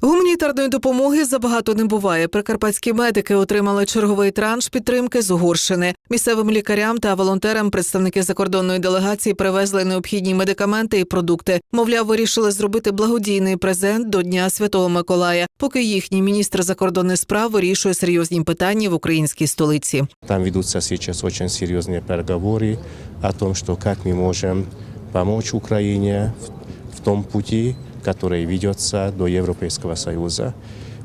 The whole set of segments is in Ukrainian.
Гуманітарної допомоги забагато не буває. Прикарпатські медики отримали черговий транш підтримки з Угорщини. Місцевим лікарям та волонтерам представники закордонної делегації привезли необхідні медикаменти і продукти. Мовляв, вирішили зробити благодійний презент до Дня Святого Миколая, поки їхній міністр закордонних справ вирішує серйозні питання в українській столиці. Там ведутся сейчас очень серьезные переговоры о том, что как мы можем помочь Украине в, в том Который ведется до Европейского Союза.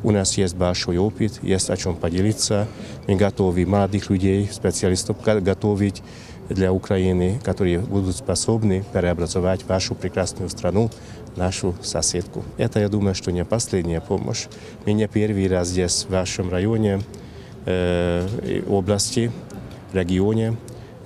У нас есть большой опыт, есть о чем поделиться. Мы готовы молодых людей, специалистов го- готовить для Украины, которые будут способны преобразовать вашу прекрасную страну, нашу соседку. Это, я думаю, что не последняя помощь. Мы не первый раз здесь, в вашем районе, э, области, регионе.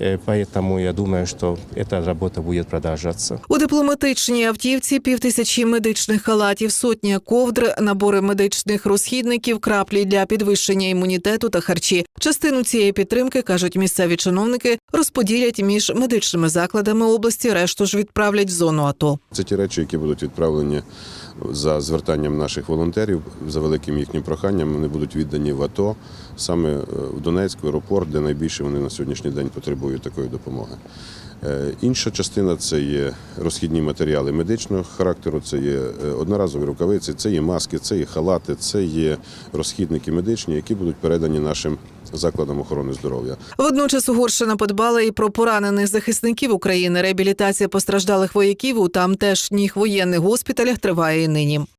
Э, Поэтому я думаю, что эта работа будет продолжаться. У дипломатичній автівці півтисячі медичних халатів, сотня ковдр, набори медичних розхідників, краплі для підвищення імунітету та харчі. Частину цієї підтримки кажуть місцеві чиновники, розподілять між медичними закладами області. Решту ж відправлять в зону АТО. Це ті речі, які будуть відправлені за звертанням наших волонтерів, за великим їхнім проханням. Вони будуть віддані в АТО саме е, в Донецьк, в аеропорт, де найбільше вони на сьогоднішній день потребують такої допомоги. Е, Інша частина це є розхідні матеріали медичного характеру, це є е, одноразові рукавиці, це є маски, це є халати, це є розхідники медичні, які будуть передані нашим закладам охорони здоров'я. Водночас Угорщина подбала і про поранених захисників України. Реабілітація постраждалих вояків у тамтешніх воєнних госпіталях триває і нині.